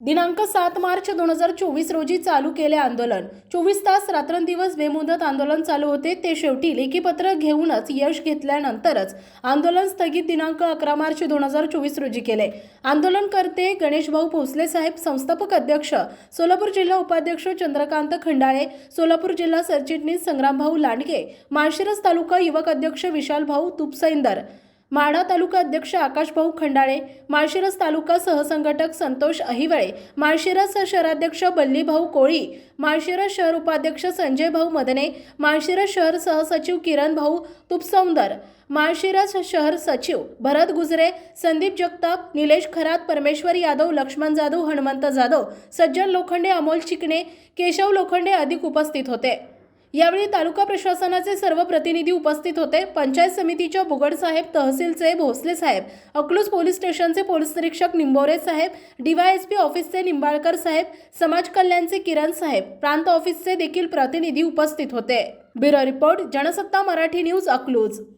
दिनांक सात मार्च दोन हजार चोवीस रोजी चालू केले आंदोलन. चोवीस तास रात्रंदिवस बेमुदत आंदोलन चालू होते. ते शेवटी लेखीपत्र घेऊनच यश घेतल्यानंतरच आंदोलन स्थगित दिनांक अकरा मार्च दोन हजार चोवीस रोजी केले. आंदोलनकर्ते गणेशभाऊ भोसले साहेब संस्थापक अध्यक्ष सोलापूर जिल्हा उपाध्यक्ष चंद्रकांत खंडाळे सोलापूर जिल्हा सरचिटणीस संग्रामभाऊ लांडगे माळशिरस तालुका युवक अध्यक्ष विशालभाऊ तुपसैंदर माढा तालुका अध्यक्ष आकाशभाऊ खंडाळे माळशिरस तालुका सहसंघटक संतोष अहिवळे माळशिरस शहराध्यक्ष बल्लीभाऊ कोळी माळशिरस शहर उपाध्यक्ष संजय भाऊ मदने माळशिरस शहर सहसचिव किरण भाऊ तुपसौंदर माळशिरस शहर सचिव भरत गुजरे संदीप जगताप निलेश खरात परमेश्वर यादव लक्ष्मण जाधव हनुमंत जाधव सज्जन लोखंडे अमोल चिकणे केशव लोखंडे अधिक उपस्थित होते. यावेळी तालुका प्रशासनाचे सर्व प्रतिनिधी उपस्थित होते. पंचायत समितीच्या बुगडसाहेब तहसीलचे भोसले साहेब अकलूज पोलीस स्टेशनचे पोलीस निरीक्षक निंबोरे साहेब डीवायएसपी ऑफिसचे निंबाळकर साहेब समाज कल्याणचे किरण साहेब प्रांत ऑफिसचे देखील प्रतिनिधी उपस्थित होते. Bureau report Jansatta Marathi news Akluj.